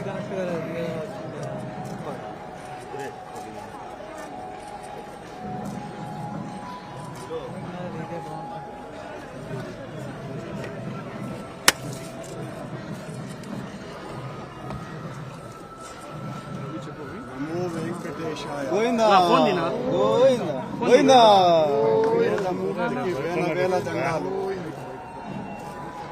Connect కాలేదు ఇదే బాగుంటుంది నమో వెంకటేశాయ గోవిందా? గోవిందా. గోవిందా. వేల వేల దండాలు.